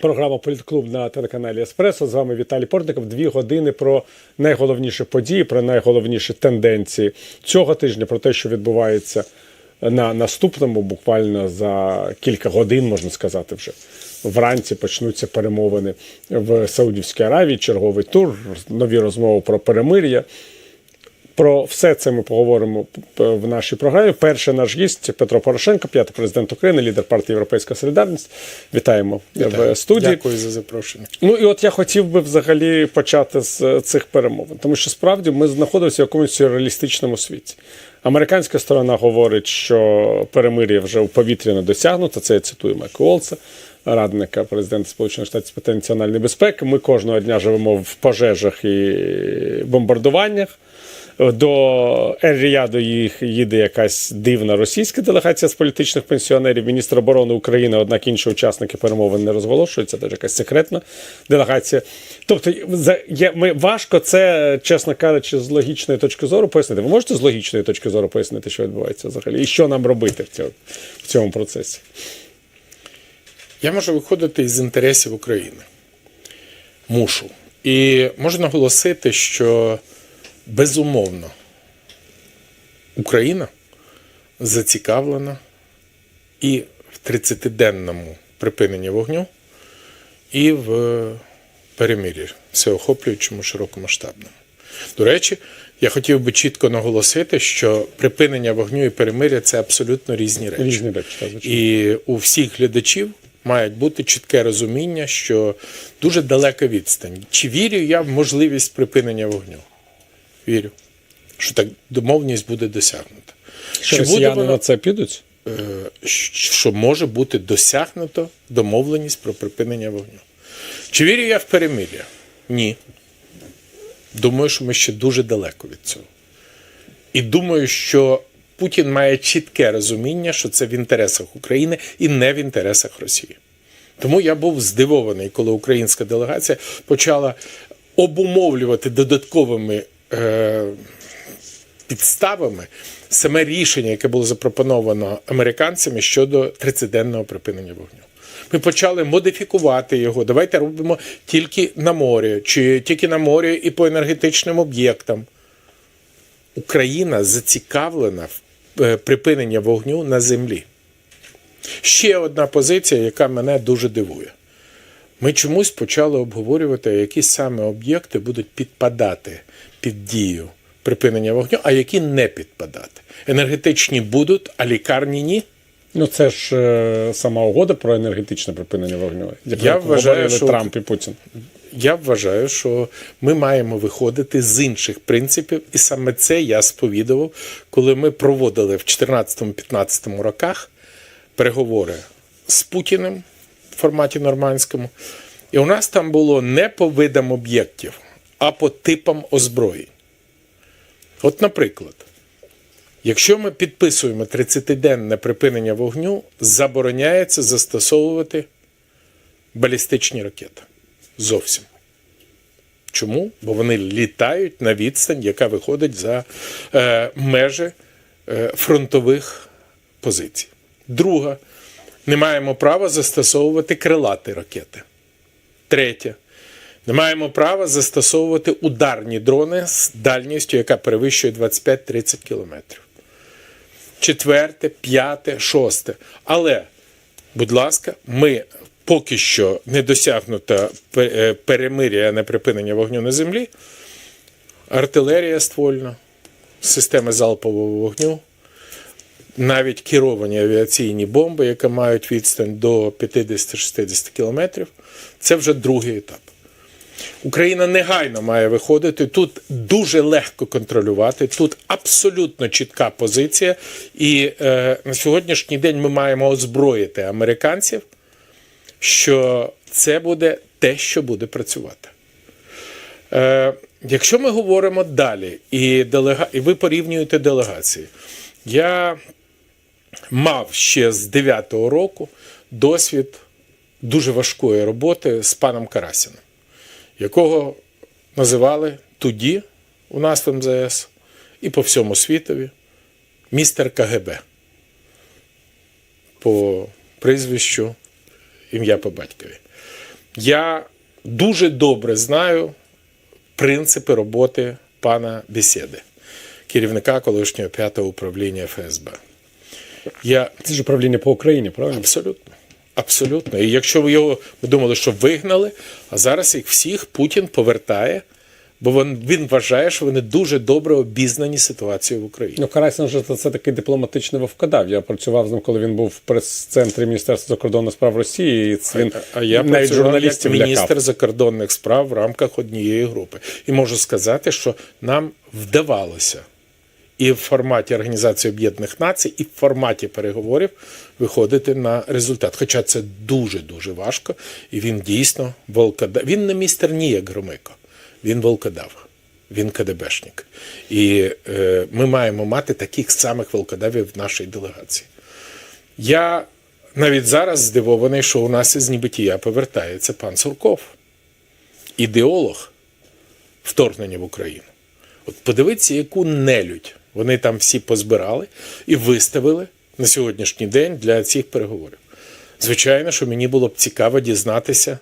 Програма Політклуб на телеканалі Еспресо. З вами Віталій Портников. Дві години про найголовніші події, про найголовніші тенденції цього тижня, про те, що відбувається на наступному, буквально за кілька годин, можна сказати, вже вранці почнуться перемовини в Саудівській Аравії. Черговий тур, нові розмови про перемир'я. Про все це ми поговоримо в нашій програмі. Перший наш гість Петро Порошенко, п'ятий президент України, лідер партії Європейська Солідарність. Вітаємо в студії. Дякую за запрошення. Ну і от я хотів би взагалі почати з цих перемовин, тому що справді ми знаходимося в якомусь сюрреалістичному світі. Американська сторона говорить, що перемир'я вже у повітря не досягнуто. Це я цитую Майка Уолса, радника президента Сполучених Штатів з питань національної безпеки. Ми кожного дня живемо в пожежах і бомбардуваннях. До Ер-Ріяду їх їде якась дивна російська делегація з політичних пенсіонерів. Міністр оборони України, однак інші учасники перемовин не розголошуються, це якась секретна делегація. Тобто, є ми важко це, чесно кажучи, з логічної точки зору пояснити. Ви можете з логічної точки зору пояснити, що відбувається взагалі, і що нам робити в цьому, в цьому процесі? Я можу виходити із інтересів України. Мушу. І можу наголосити, що безумовно Україна зацікавлена і в 30-денному припиненні вогню, і в перемир'ї всеохоплюючому широкомасштабному. До речі, я хотів би чітко наголосити, що припинення вогню і перемир'я це абсолютно різні речі. Різні речі, так. І у всіх глядачів має бути чітке розуміння, що дуже далека відстань. Чи вірю я в можливість припинення вогню? Вірю, що так домовленість буде досягнута. Що Чи буде росіяни вона- на це підуть? е, що може бути досягнуто домовленість про припинення вогню. Чи вірю я в перемир'я? Ні. Думаю, що ми ще дуже далеко від цього. І думаю, що Путін має чітке розуміння, що це в інтересах України і не в інтересах Росії. Тому я був здивований, коли українська делегація почала обумовлювати додатковими підставами саме рішення, яке було запропоновано американцями щодо 30-денного припинення вогню. Ми почали модифікувати його. Давайте робимо тільки на морі, чи тільки на морі і по енергетичним об'єктам. Україна зацікавлена в е, припиненні вогню на землі. Ще одна позиція, яка мене дуже дивує. Ми чомусь почали обговорювати, які саме об'єкти будуть підпадати під дію припинення вогню, а які не підпадати. Енергетичні будуть, а лікарні ні. Ну це ж е, сама угода про енергетичне припинення вогню. Я вважаю, що- Трамп і Путін. Я вважаю, що ми маємо виходити з інших принципів, і саме це я сповідував, коли ми проводили в 2014-2015 роках переговори з Путіним в форматі нормандському. І у нас там було не по видам об'єктів, а по типам озброєнь. От, наприклад, якщо ми підписуємо 30-денне припинення вогню, забороняється застосовувати балістичні ракети. Зовсім. Чому? Бо вони літають на відстань, яка виходить за е, межі е, фронтових позицій. Друга, не маємо права застосовувати крилаті ракети. Третє. Не маємо права застосовувати ударні дрони з дальністю, яка перевищує 25-30 кілометрів. Четверте, п'яте, шосте. Але, будь ласка, ми поки що не досягнуто е, перемир'я, а не припинення вогню на землі. Артилерія ствольна, системи залпового вогню, навіть керовані авіаційні бомби, які мають відстань до 50-60 кілометрів. Це вже другий етап. Україна негайно має виходити. Тут дуже легко контролювати. Тут абсолютно чітка позиція. І е, на сьогоднішній день ми маємо озброїти американців, що це буде те, що буде працювати. Е, якщо ми говоримо далі, і, делега... і ви порівнюєте делегації, я мав ще з 9-го року досвід дуже важкої роботи з паном Карасіним якого називали тоді у нас в МЗС і по всьому світові містер КГБ по прізвищу ім'я по батькові. Я дуже добре знаю принципи роботи пана Бесіди, керівника колишнього п'ятого управління ФСБ. Я Це ж управління по Україні, правильно? Абсолютно. Абсолютно. І якщо ви його ми думали, що вигнали, а зараз їх всіх Путін повертає, бо він, він вважає, що вони дуже добре обізнані ситуацією в Україні. Ну, Карасін же це, це такий дипломатичний вовкодав. Я працював з ним, коли він був в прес-центрі Міністерства закордонних справ Росії. І це він А я навіть журналістів як міністр лякав. закордонних справ в рамках однієї групи. І можу сказати, що нам вдавалося і в форматі Організації Об'єднаних Націй, і в форматі переговорів виходити на результат. Хоча це дуже дуже важко, і він дійсно волкодав. Він не містер ні як Громико, він волкодав. Він КДБшник. І е, ми маємо мати таких самих волкодавів в нашій делегації. Я навіть зараз здивований, що у нас із небитія повертається пан Сурков, ідеолог вторгнення в Україну. От подивіться, яку нелюдь вони там всі позбирали і виставили на сьогоднішній день для цих переговорів. Звичайно, що мені було б цікаво дізнатися,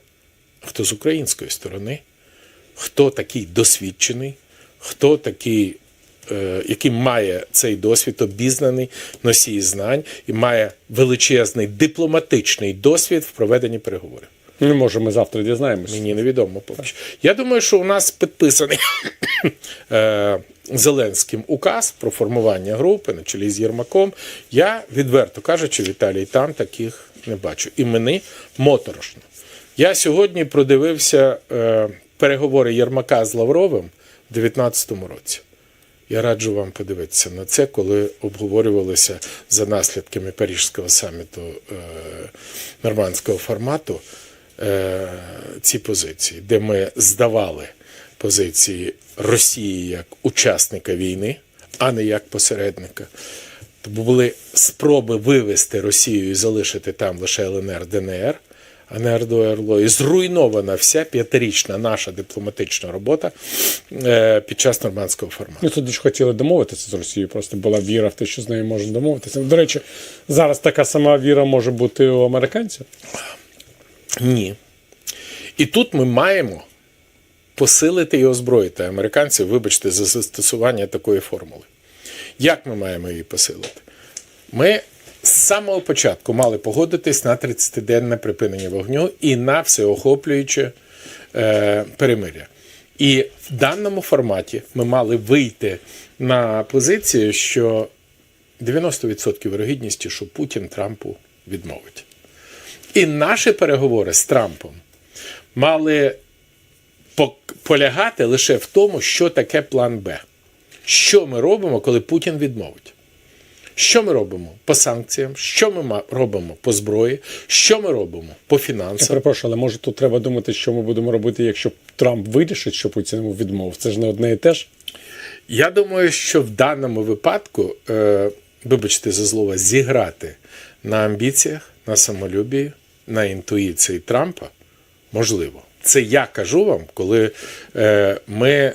хто з української сторони, хто такий досвідчений, хто такий, е, який має цей досвід, обізнаний носій знань і має величезний дипломатичний досвід в проведенні переговорів. Ну, може, ми завтра дізнаємося. Мені невідомо поки. Я думаю, що у нас підписаний е, Зеленським указ про формування групи на чолі з Єрмаком. Я, відверто кажучи, Віталій, там таких не бачу. І мені моторошно. Я сьогодні продивився е, переговори Єрмака з Лавровим у 2019 році. Я раджу вам подивитися на це, коли обговорювалися за наслідками Парижського саміту е, нормандського формату е, ці позиції, де ми здавали позиції Росії як учасника війни, а не як посередника. Тобто були спроби вивести Росію і залишити там лише ЛНР, ДНР, а не РДО. І зруйнована вся п'ятирічна наша дипломатична робота е, під час нормандського формату. Ну, тоді ж хотіли домовитися з Росією, просто була віра в те, що з нею можна домовитися. До речі, зараз така сама віра може бути у американців. Ні. І тут ми маємо посилити і озброїти американців, вибачте, за застосування такої формули. Як ми маємо її посилити? Ми з самого початку мали погодитись на 30-денне припинення вогню і на всеохоплююче е, перемиря. І в даному форматі ми мали вийти на позицію, що 90% вирогідності, що Путін Трампу відмовить. І наші переговори з Трампом мали полягати лише в тому, що таке план Б. Що ми робимо, коли Путін відмовить? Що ми робимо по санкціям? Що ми робимо по зброї? Що ми робимо по Я фінансам? перепрошую, але може тут треба думати, що ми будемо робити, якщо Трамп вирішить, що Путін йому відмовив. Це ж не одне і те ж. Я думаю, що в даному випадку, е, вибачте за слово, зіграти на амбіціях, на самолюбі, на інтуїції Трампа можливо. Це я кажу вам, коли е, ми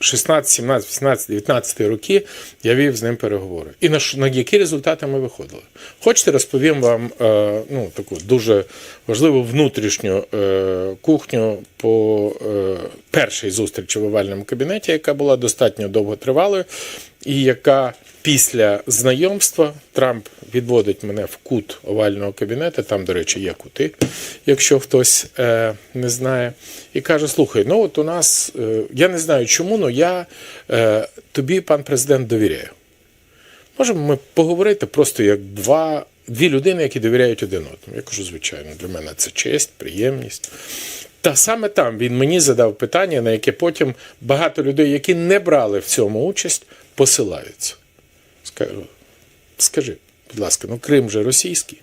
16, 17, 18, 19 роки я вів з ним переговори. І на, на які результати ми виходили? Хочете, розповім вам е, ну, таку дуже важливу внутрішню е, кухню по е, першій зустрічі в овальному кабінеті, яка була достатньо довготривалою, і яка після знайомства Трамп відводить мене в кут овального кабінету, там, до речі, є кути, якщо хтось е, не знає, і каже: слухай, ну от у нас, е, я не знаю чому, але я е, тобі, пан президент, довіряю. Можемо ми поговорити просто як два, дві людини, які довіряють один одному. Я кажу, звичайно, для мене це честь, приємність. Та саме там він мені задав питання, на яке потім багато людей, які не брали в цьому участь, посилаються. Скажу, скажи, будь ласка, ну Крим же російський.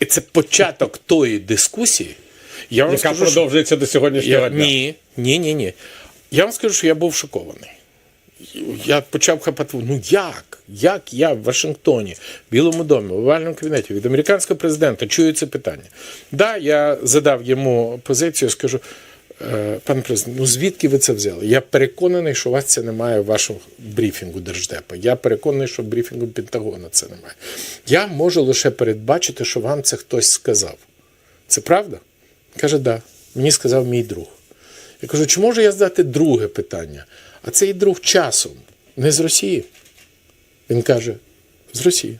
І це початок тої дискусії. Я вам Яка скажу, що- продовжується до сьогоднішнього я, дня. ні, ні, ні, ні. Я вам скажу, що я був шокований. Я почав хапати, ну як? Як я в Вашингтоні, в Білому домі, в овальному кабінеті від американського президента чую це питання. Да, я задав йому позицію, скажу, «Е, пане президент, ну звідки ви це взяли? Я переконаний, що у вас це немає в вашому брифінгу Держдепа. Я переконаний, що в брифінгу Пентагона це немає. Я можу лише передбачити, що вам це хтось сказав. Це правда? Каже, да. Мені сказав мій друг. Я кажу, чи можу я задати друге питання? А цей друг часом не з Росії. Він каже: з Росії.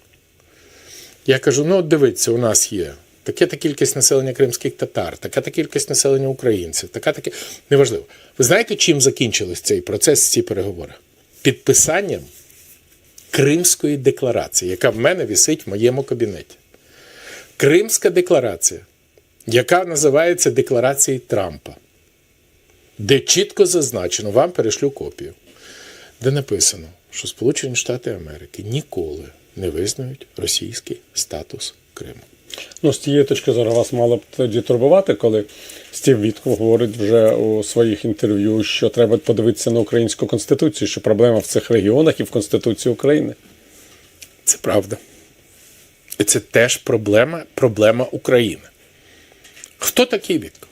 Я кажу: ну, от дивіться, у нас є таке-та кількість населення кримських татар, така-та кількість населення українців, така таке. Неважливо. Ви знаєте, чим закінчились цей процес, ці переговори? Підписанням Кримської декларації, яка в мене висить в моєму кабінеті. Кримська декларація, яка називається Декларацією Трампа, де чітко зазначено, вам перешлю копію, де написано, що Сполучені Штати Америки ніколи не визнають російський статус Криму. Ну, з тієї точки зору вас мало б тоді турбувати, коли Стів Вітков говорить вже у своїх інтерв'ю, що треба подивитися на українську конституцію, що проблема в цих регіонах і в Конституції України. Це правда. І це теж проблема, проблема України. Хто такий Вітков?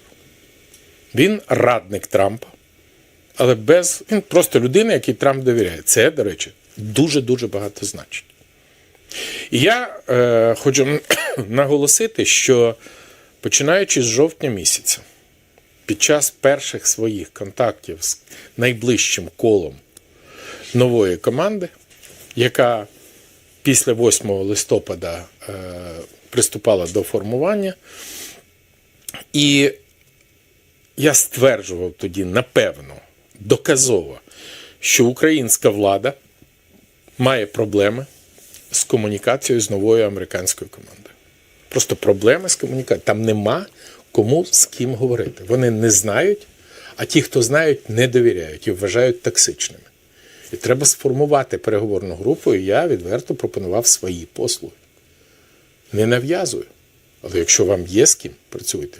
Він радник Трампа, але без. Він просто людина, якій Трамп довіряє. Це, до речі, дуже-дуже багато значить. Я е, хочу наголосити, що починаючи з жовтня місяця, під час перших своїх контактів з найближчим колом нової команди, яка після 8 листопада е, приступала до формування. І я стверджував тоді, напевно, доказово, що українська влада має проблеми з комунікацією з новою американською командою. Просто проблеми з комунікацією. Там нема кому з ким говорити. Вони не знають, а ті, хто знають, не довіряють і вважають токсичними. І треба сформувати переговорну групу, і я відверто пропонував свої послуги. Не нав'язую. Але якщо вам є з ким, працюйте.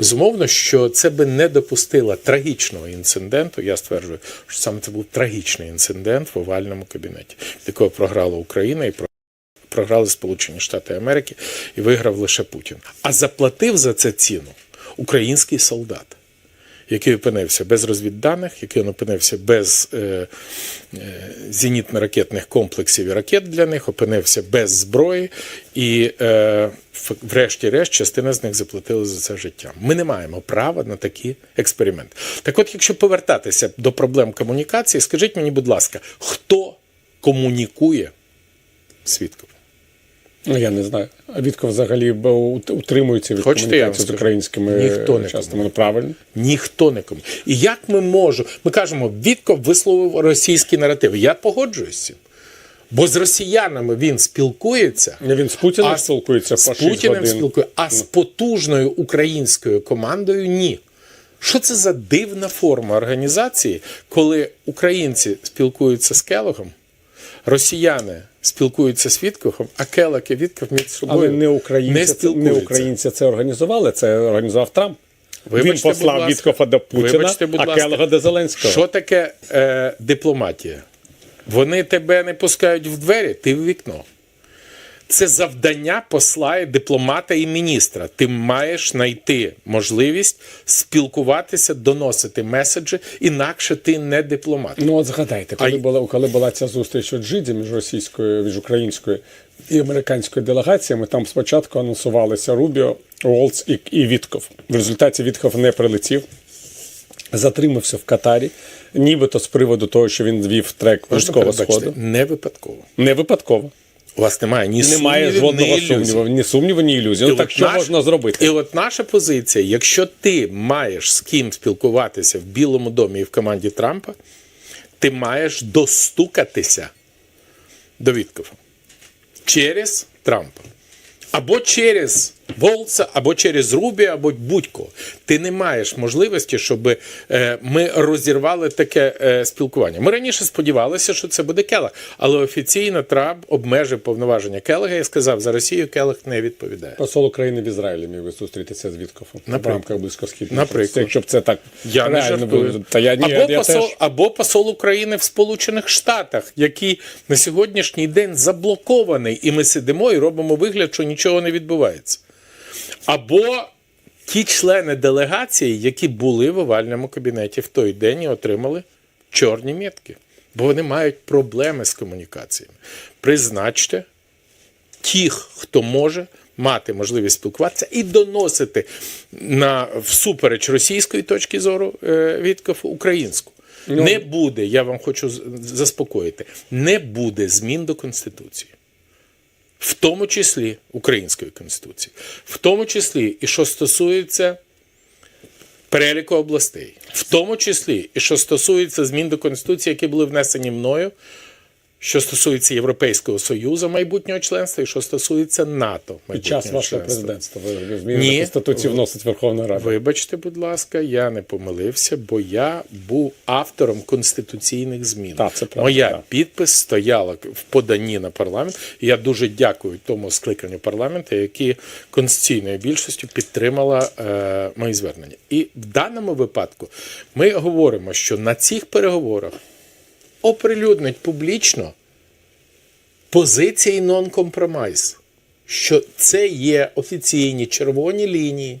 Безумовно, що це би не допустило трагічного інциденту. Я стверджую, що саме це був трагічний інцидент в овальному кабінеті, якого програла Україна і програли Сполучені Штати Америки і виграв лише Путін. А заплатив за це ціну український солдат який опинився без розвідданих, який опинився без е, е, зенітно-ракетних комплексів і ракет для них, опинився без зброї, і, е, врешті-решт, частина з них заплатила за це життя. Ми не маємо права на такі експерименти. Так от, якщо повертатися до проблем комунікації, скажіть мені, будь ласка, хто комунікує свідком? Ну, я не знаю. А Вітков взагалі утримується від Хочете, комунікації з українськими Ніхто не учасниками. Ну, правильно. Ніхто не кому. І як ми можемо? Ми кажемо, Вітков висловив російський наратив. Я погоджуюсь з цим. Бо з росіянами він спілкується. Він з Путіним а спілкується з 6 Путіним годин. спілкує, а з потужною українською командою ні. Що це за дивна форма організації, коли українці спілкуються з Келогом, росіяни спілкуються з Віткохом, а Келак і Вітков між собою Але не українці, не спілкуються. не українці це організували, це організував Трамп. Вибачте, він послав. Віткофа до Путіна, Вибачте, будь а. Келога до Зеленського. Що таке е, дипломатія? Вони тебе не пускають в двері, ти в вікно. Це завдання посла, і дипломата і міністра. Ти маєш знайти можливість спілкуватися, доносити меседжі, інакше ти не дипломат. Ну от згадайте, коли, А була, коли була ця зустріч у Джиді між російською, між українською і американською делегаціями, там спочатку анонсувалися Рубіо, Уолц і, і Вітков. В результаті Вітков не прилетів, затримався в Катарі, нібито з приводу того, що він вів трек Можна Близького? Сходу. Не випадково. Не випадково. У вас немає ні Немає сумнівів, жодного ні ілюзій. сумніву, ні сумніву, ні ілюзії. Ну так що наш- можна зробити? І от наша позиція: якщо ти маєш з ким спілкуватися в Білому домі і в команді Трампа, ти маєш достукатися до Віткова через Трампа. Або через Волца, або через Рубі, або будь-кого. Ти не маєш можливості, щоб е, ми розірвали таке е, спілкування. Ми раніше сподівалися, що це буде Келег, але офіційно Трамп обмежив повноваження Келега і сказав, за Росію Келег не відповідає. Посол України в Ізраїлі міг би зустрітися з Віткофом в рамках близькосхідного. Наприклад. Якщо б це так Я не реально жартую. було. Та я, ні, або, я посол, теж... або посол України в Сполучених Штатах, який на сьогоднішній день заблокований, і ми сидимо і робимо вигляд, що нічого не відбувається. Або ті члени делегації, які були в овальному кабінеті в той день і отримали чорні метки, бо вони мають проблеми з комунікаціями. Призначте тих, хто може мати можливість спілкуватися і доносити на всупереч російської точки зору е, українську. Ну, не буде, я вам хочу заспокоїти, не буде змін до Конституції. В тому числі Української Конституції, в тому числі і що стосується переліку областей, в тому числі і що стосується змін до Конституції, які були внесені мною, що стосується Європейського Союзу майбутнього членства, і що стосується НАТО Під час вашого президентства ви зміни. Конституції вносить Верховна Рада. Вибачте, будь ласка, я не помилився, бо я був автором конституційних змін. Так, це правда, Моя так. підпис стояла в поданні на парламент. І я дуже дякую тому скликанню парламенту, які конституційною більшістю підтримала е, мої звернення. І в даному випадку ми говоримо, що на цих переговорах оприлюднить публічно позиції нон-компромайс, що це є офіційні червоні лінії,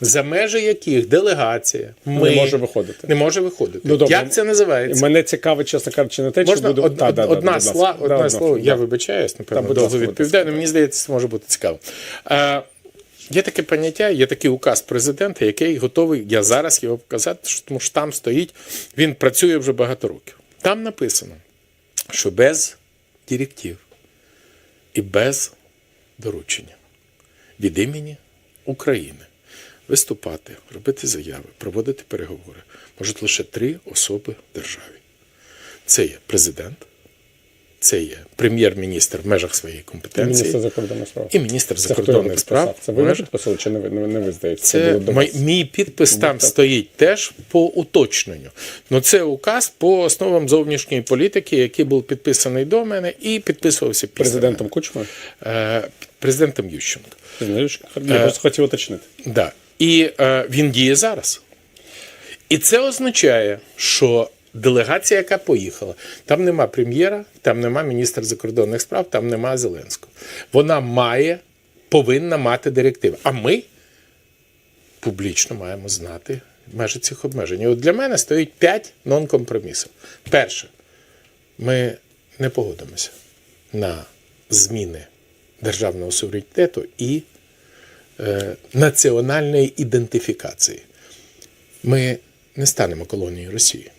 за межі яких делегація ми Не може виходити. Не може виходити. Ну, добре. Як це називається? Мене цікавить, чесно кажучи, не те, що буде... од- Та, од- да, да, одна, ласка. сла, Да, одна слово, да. я вибачаюсь, напевно, довго відповідаю, але мені здається, це може бути цікаво. Е, є таке поняття, є такий указ президента, який готовий, я зараз його показати, тому що там стоїть, він працює вже багато років. Там написано, що без директив і без доручення від імені України виступати, робити заяви, проводити переговори можуть лише три особи в державі. Це є президент, це є прем'єр-міністр в межах своєї компетенції Міністр закордонних справ. і міністр Це закордонних справ. Це ви в підписали, чи не ви, не, ви здається? це до мій, мій підпис там так. стоїть теж по уточненню. Ну це указ по основам зовнішньої політики, який був підписаний до мене і підписувався після Президентом мене. Е, президентом Ющенко. Знаєш, Е, я просто хотів уточнити. Да. І е, він діє зараз. І це означає, що делегація, яка поїхала, там нема прем'єра, там нема міністра закордонних справ, там нема Зеленського. Вона має, повинна мати директиви. А ми публічно маємо знати межі цих обмежень. І от для мене стоїть п'ять нон-компромісів. Перше, ми не погодимося на зміни державного суверенітету і е, національної ідентифікації. Ми не станемо колонією Росії,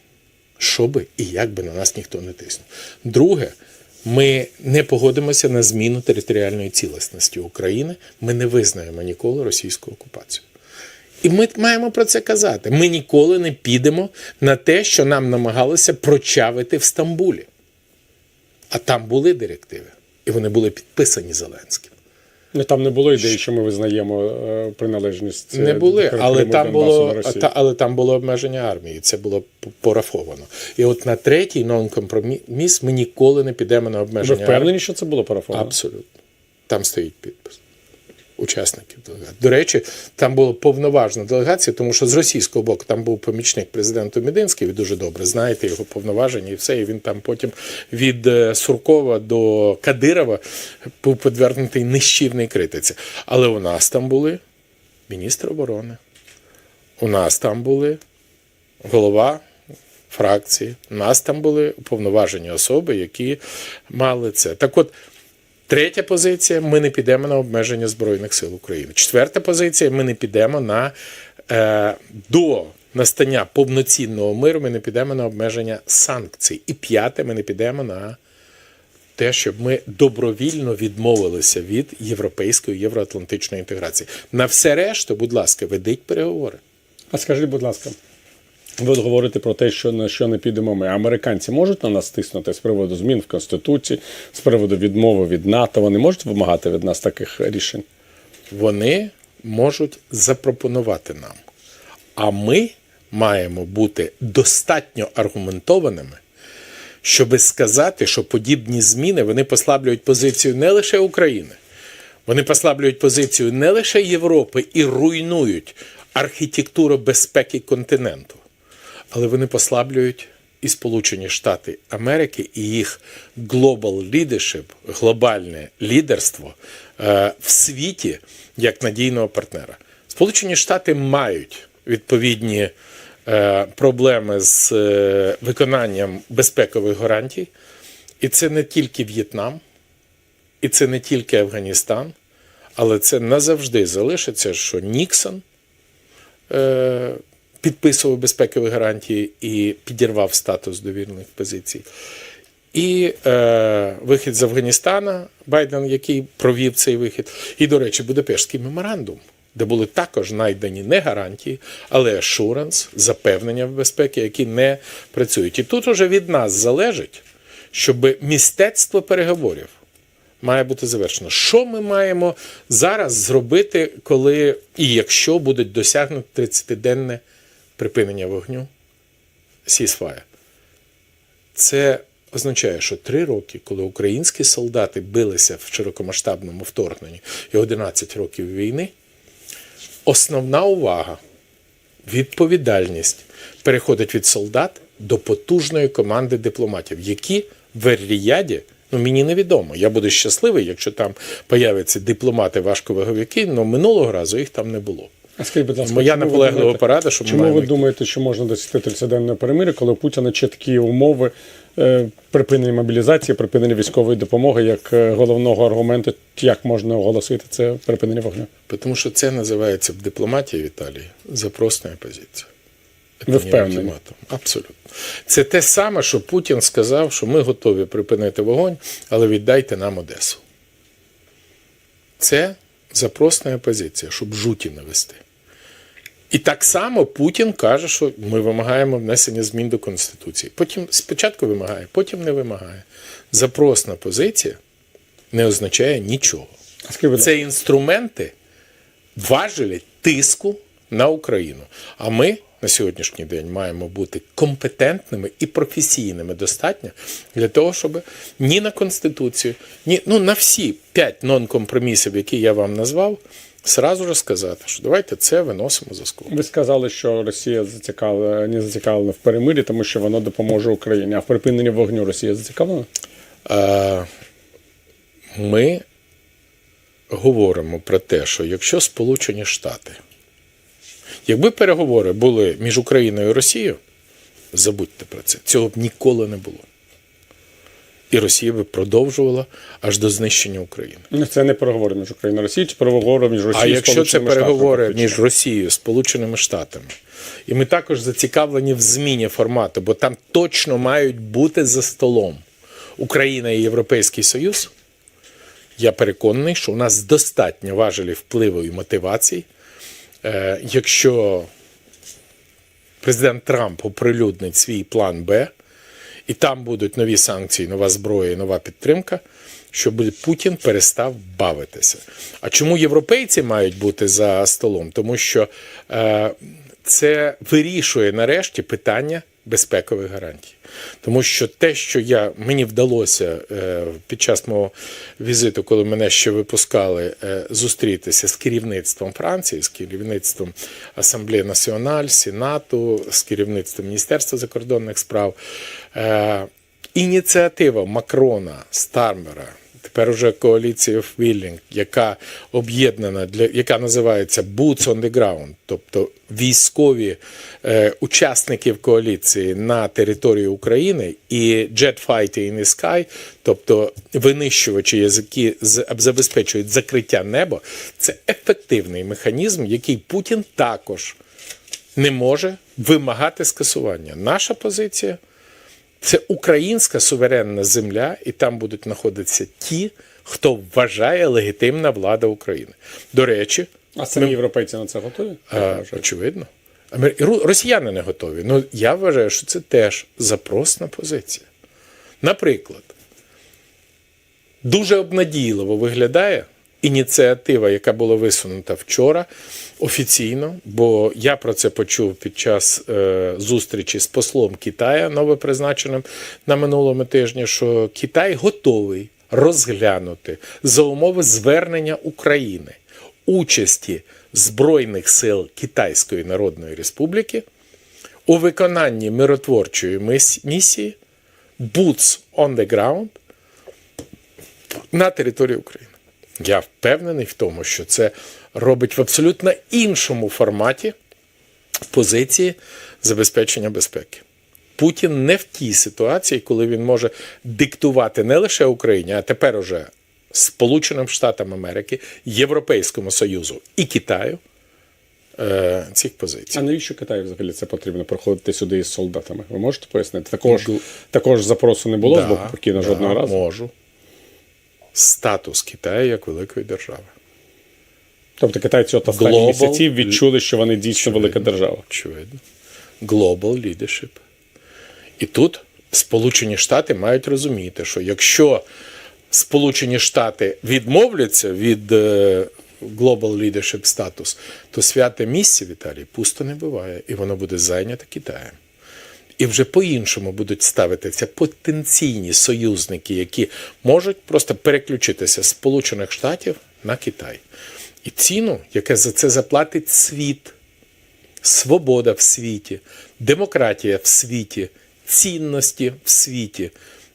що би і як би на нас ніхто не тиснув. Друге, ми не погодимося на зміну територіальної цілісності України. Ми не визнаємо ніколи російську окупацію. І ми маємо про це казати. Ми ніколи не підемо на те, що нам намагалися прочавити в Стамбулі. А там були директиви, і вони були підписані Зеленським. Там не було ідеї, що ми визнаємо е, приналежність. е, Не були, але там було та, але там було обмеження армії. Це було пораховано. І от на третій нон-компроміс ми ніколи не підемо на Ви обмеження армії. впевнені, що це було пораховано? Абсолютно. Там стоїть підпис. Учасників делегації. До речі, там була повноважна делегація, тому що з російського боку там був помічник президенту Мединський, ви дуже добре знаєте його повноваження і все. І він там потім від е, Суркова до Кадирова був підвергнутий нищівній критиці. Але у нас там були міністр оборони, у нас там були голова фракції, у нас там були уповноважені особи, які мали це. Так от, Третя позиція ми не підемо на обмеження Збройних сил України. Четверта позиція ми не підемо на е, до настання повноцінного миру, ми не підемо на обмеження санкцій. І п'яте, ми не підемо на те, щоб ми добровільно відмовилися від європейської євроатлантичної інтеграції. На все решту, будь ласка, ведіть переговори. А скажіть, будь ласка, ви говорите про те, що на що не підемо ми. Американці можуть на нас тиснути з приводу змін в Конституції, з приводу відмови від НАТО. Вони можуть вимагати від нас таких рішень? вони можуть запропонувати нам. А ми маємо бути достатньо аргументованими, щоби сказати, що подібні зміни вони послаблюють позицію не лише України, вони послаблюють позицію не лише Європи і руйнують архітектуру безпеки континенту, але вони послаблюють і Сполучені Штати Америки і їх global leadership, глобальне лідерство е, в світі як надійного партнера. Сполучені Штати мають відповідні е, проблеми з е, виконанням безпекових гарантій, і це не тільки В'єтнам, і це не тільки Афганістан, Але це назавжди залишиться, що Ніксон підписував безпекові гарантії і підірвав статус довірних позицій. І е, вихід з Афганістана, Байден, який провів цей вихід, і, до речі, Будапештський меморандум, де були також знайдені не гарантії, але assurance, запевнення в безпеки, які не працюють. І тут уже від нас залежить, щоб містецтво переговорів має бути завершено. Що ми маємо зараз зробити, коли і якщо буде досягнуто 30-денне припинення вогню ceasefire? Це означає, що три роки, коли українські солдати билися в широкомасштабному вторгненні і 11 років війни, основна увага, відповідальність переходить від солдат до потужної команди дипломатів, які в Ер-Ріяді, ну мені невідомо. Я буду щасливий, якщо там появляться дипломати важковаговики, але минулого разу їх там не було. А скажіть, будь ласка, Моя наполеглива порада, що чому ви думаєте, що можна досягти 30-денного перемир'я, коли у Путіна чіткі умови е, припинення мобілізації, припинення військової допомоги як е, головного аргументу, як можна оголосити це припинення вогню? Тому що це називається в дипломатії Віталій запросна позиція. Ви впевнені? Абсолютно. Це те саме, що Путін сказав, що ми готові припинити вогонь, але віддайте нам Одесу. Це запросна позиція, щоб жуті навести. І так само Путін каже, що ми вимагаємо внесення змін до Конституції. Потім спочатку вимагає, потім не вимагає. Запросна позиція не означає нічого. Це інструменти важелі тиску на Україну. А ми на сьогоднішній день маємо бути компетентними і професійними достатньо для того, щоб ні на Конституцію, ні ну, на всі п'ять нонкомпромісів, які я вам назвав, сразу ж сказати, що давайте це виносимо за скобку. Ви сказали, що Росія зацікавлена, не зацікавлена в перемир'ї, тому що воно допоможе Україні. А в припиненні вогню Росія зацікавлена? Е, Ми говоримо про те, що якщо Сполучені Штати, якби переговори були між Україною і Росією, забудьте про це, цього б ніколи не було. І Росія би продовжувала аж до знищення України. Ну, Це не переговори між Україною і Росією, чи переговори між Росією А якщо це переговори Штатами? між Росією і Сполученими Штатами, і ми також зацікавлені в зміні формату, бо там точно мають бути за столом Україна і Європейський Союз, я переконаний, що у нас достатньо важелів впливу і мотивацій. Е, якщо президент Трамп оприлюднить свій план Б, і там будуть нові санкції, нова зброя, нова підтримка, щоб Путін перестав бавитися. А чому європейці мають бути за столом? Тому що е, це вирішує нарешті питання безпекових гарантій. Тому що те, що я, мені вдалося е, під час мого візиту, коли мене ще випускали, е, зустрітися з керівництвом Франції, з керівництвом Асамблеї Національ, Сенату, з керівництвом Міністерства закордонних справ. Е, ініціатива Макрона, Стармера, тепер уже коаліція Willing, яка об'єднана для яка називається Boots on the Ground, тобто військові е, учасників коаліції на території України і Jet Fighter in the Sky, тобто винищувачі, які забезпечують закриття неба, це ефективний механізм, який Путін також не може вимагати скасування. Наша позиція це українська суверенна земля, і там будуть знаходитися ті, хто вважає легітимна влада України. До речі, А самі європейці на це готові? а, очевидно, росіяни не готові. Ну я вважаю, що це теж запросна позиція. Наприклад, дуже обнадійливо виглядає ініціатива, яка була висунута вчора офіційно, бо я про це почув під час е, зустрічі з послом Китая, новопризначеним на минулому тижні, що Китай готовий розглянути за умови звернення України участі Збройних сил Китайської Народної Республіки у виконанні миротворчої місії Boots on the ground на території України. Я впевнений в тому, що це робить в абсолютно іншому форматі позиції забезпечення безпеки. Путін не в тій ситуації, коли він може диктувати не лише Україні, а тепер уже Сполученим Штатам Америки, Європейському Союзу і Китаю е, цих позицій. А навіщо Китаю взагалі це потрібно проходити сюди із солдатами? Ви можете пояснити? Такого ж, такого ж запросу не було з боку Пекіна жодного разу. Можу. Статус Китаю як великої держави. Тобто китайці от останні Global- місяці відчули, що вони дійсно велика держава. Очевидно. Global leadership. І тут Сполучені Штати мають розуміти, що якщо Сполучені Штати відмовляться від е, Global Leadership статус, то святе місце в Італії пусто не буває, і воно буде зайнято Китаєм. І вже по-іншому будуть ставитися потенційні союзники, які можуть просто переключитися з Сполучених Штатів на Китай. І ціну, яке за це заплатить світ, свобода в світі, демократія в світі, цінності в світі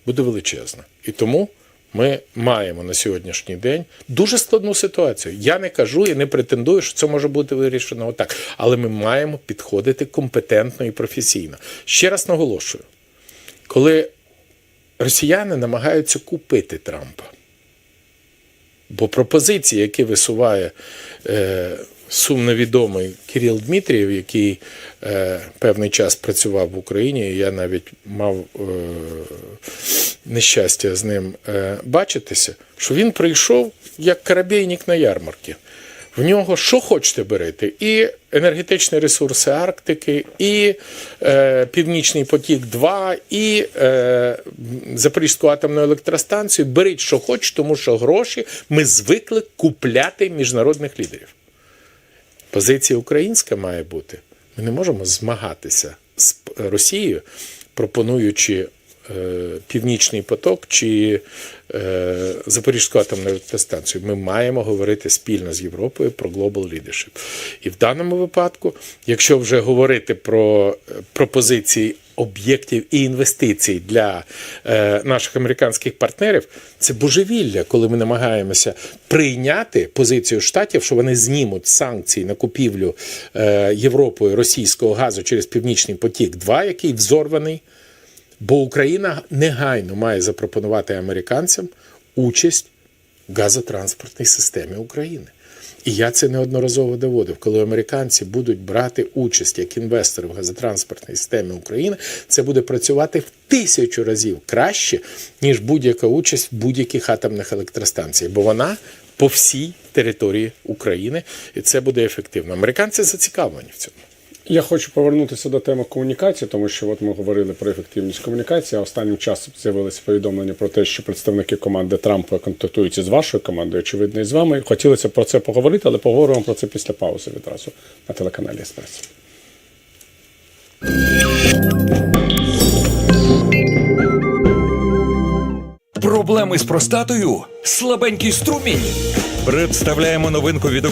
буде величезна. І тому ми маємо на сьогоднішній день дуже складну ситуацію. Я не кажу і не претендую, що це може бути вирішено отак. Але ми маємо підходити компетентно і професійно. Ще раз наголошую, коли росіяни намагаються купити Трампа, Бо пропозиції, які висуває е, сумно відомий Кирил Дмитрієв, який е, певний час працював в Україні, я навіть мав е, нещастя з ним е, бачитися, що він прийшов як карабейник на ярмарки. В нього що хочете берете? І енергетичні ресурси Арктики, і е, Північний потік 2, і е, Запорізьку атомну електростанцію. Беріть, що хочете, тому що гроші ми звикли купляти міжнародних лідерів. Позиція українська має бути. Ми не можемо змагатися з Росією, пропонуючи е, Північний поток чи е, Запорізьку атомну електростанцію. Ми маємо говорити спільно з Європою про global leadership. І в даному випадку, якщо вже говорити про е, пропозиції об'єктів і інвестицій для е, наших американських партнерів, це божевілля, коли ми намагаємося прийняти позицію штатів, що вони знімуть санкції на купівлю е, Європою російського газу через Північний потік, 2 який взорваний. Бо Україна негайно має запропонувати американцям участь в газотранспортній системі України. І я це неодноразово доводив. Коли американці будуть брати участь як інвестори в газотранспортній системі України, це буде працювати в тисячу разів краще, ніж будь-яка участь в будь-яких атомних електростанціях, бо вона по всій території України, і це буде ефективно. Американці зацікавлені в цьому. Я хочу повернутися до теми комунікації, тому що от ми говорили про ефективність комунікації. а Останнім часом з'явилися повідомлення про те, що представники команди Трампа контактуються з вашою командою, очевидно, і з вами. Хотілося про це поговорити, але поговоримо про це після паузи відразу на телеканалі Еспресо. Проблеми з простатою? Слабенький струмінь? Представляємо новинку від